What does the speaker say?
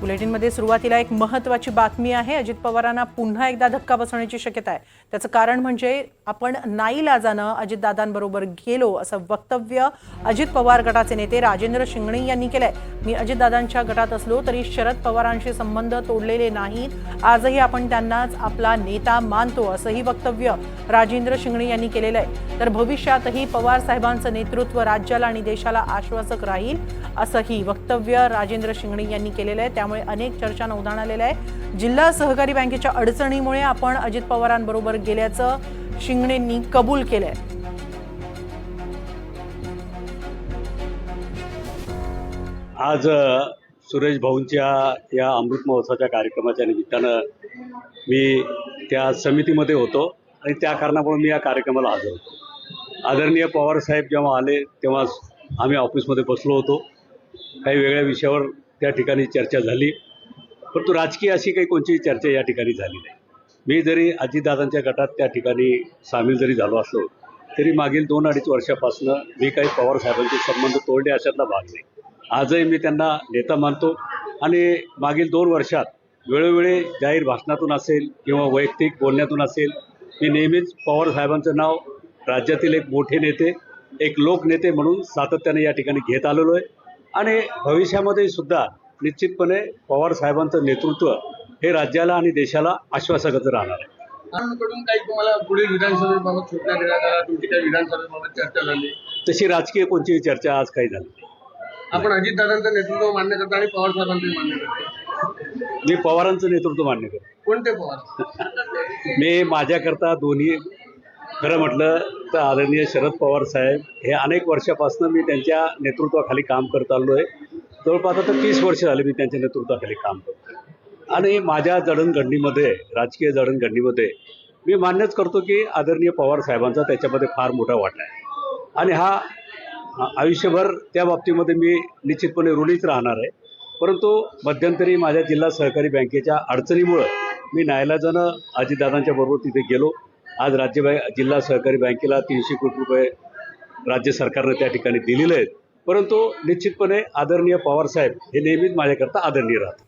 बुलेटिनमध्ये सुरुवातीला एक महत्वाची बातमी आहे. अजित पवारांना पुन्हा एकदा धक्का बसवण्याची शक्यता आहे. त्याचं कारण म्हणजे आपण नाईलाजानं अजितदादांबरोबर गेलो असं वक्तव्य अजित पवार गटाचे नेते राजेंद्र शिंगणे यांनी केलंय. मी अजितदादांच्या गटात असलो तरी शरद पवारांशी संबंध तोडलेले नाहीत. आजही आपण त्यांनाच आपला नेता मानतो असंही वक्तव्य राजेंद्र शिंगणे यांनी केलेलं आहे. तर भविष्यातही पवार साहेबांचं नेतृत्व राज्याला आणि देशाला आश्वासक राहील असंही वक्तव्य राजेंद्र शिंगणे यांनी केलेलं आहे. त्यामुळे अनेक चर्चांना उधाण आलेलं आहे जिल्हा सहकारी बँकेच्या अडचणीमुळे आपण अजित पवारांबरोबर गेल्याचं शिंगणेंनी कबूल केलंय. आज सुरेश भाऊंच्या या अमृत महोत्सवाच्या कार्यक्रमाच्या निमित्तानं मी त्या समितीमध्ये होतो आणि त्या कारणामुळे मी या कार्यक्रमाला हजर होतो. आदरणीय पवार साहेब जेव्हा आले तेव्हा आम्ही ऑफिसमध्ये बसलो होतो. काही वेगळ्या विषयावर त्या ठिकाणी चर्चा झाली. परंतु राजकीय अशी काही कोणतीही चर्चा या ठिकाणी झाली नाही. मी जरी अजितदादांच्या गटात त्या ठिकाणी सामील जरी झालो असलो तरी मागील दोन अडीच वर्षापासून मी काही पवार साहेबांचे संबंध तोडले अशातला भाग नाही. आजही मी त्यांना नेता मानतो आणि मागील दोन वर्षात वेळोवेळी जाहीर भाषणातून असेल किंवा वैयक्तिक बोलण्यातून असेल मी नेहमीच पवार साहेबांचं नाव राज्यातील एक मोठे नेते एक लोकनेते म्हणून सातत्याने या ठिकाणी घेत आलेलो आहे. आणि भविष्यामध्ये सुद्धा निश्चितपणे पवार साहेबांचं नेतृत्व हे राज्याला आणि देशाला आश्वासकच राहणार आहे. कडून काही तुम्हाला पुढील विधानसभेबाबत सूचना देण्यात आल्या? तुमची काही विधानसभेबाबत चर्चा झाली? तशी राजकीय कोणतीही चर्चा आज काही झाली. आपण अजितदादांचं नेतृत्व मान्य करता आणि पवार साहेबांचं मान्य करता. मी पवारांचं नेतृत्व मान्य करतो. कोणते पवार? मी माझ्याकरता दोन्ही खरं म्हटलं तर आदरणीय शरद पवार साहेब हे अनेक वर्षापासून मी त्यांच्या नेतृत्वाखाली काम करत आलो आहे जवळपास आता तीस वर्ष झाले मी त्यांच्या नेतृत्वाखाली काम करतो आणि माझ्या जडणघडणीमध्ये राजकीय जडणघडणीमध्ये मी मान्यच करतो की आदरणीय पवार साहेबांचा त्याच्यामध्ये फार मोठा वाटा आहे. आणि हा आयुष्यभर त्या बाबतीमध्ये मी निश्चितपणे ऋणीच राहणार आहे. परंतु मध्यंतरी माझ्या जिल्हा सहकारी बँकेच्या अडचणीमुळं मी नाईलाजानं अजितदादांच्या बरोबर तिथे गेलो. आज राज्य बँक जिल्हा सहकारी बँकेला तीनशे कोटी रुपये राज्य सरकारनं त्या ठिकाणी दिलेले आहेत. परंतु निश्चितपणे आदरणीय पवार साहेब हे नेहमीच माझ्याकरता आदरणीय राहतात.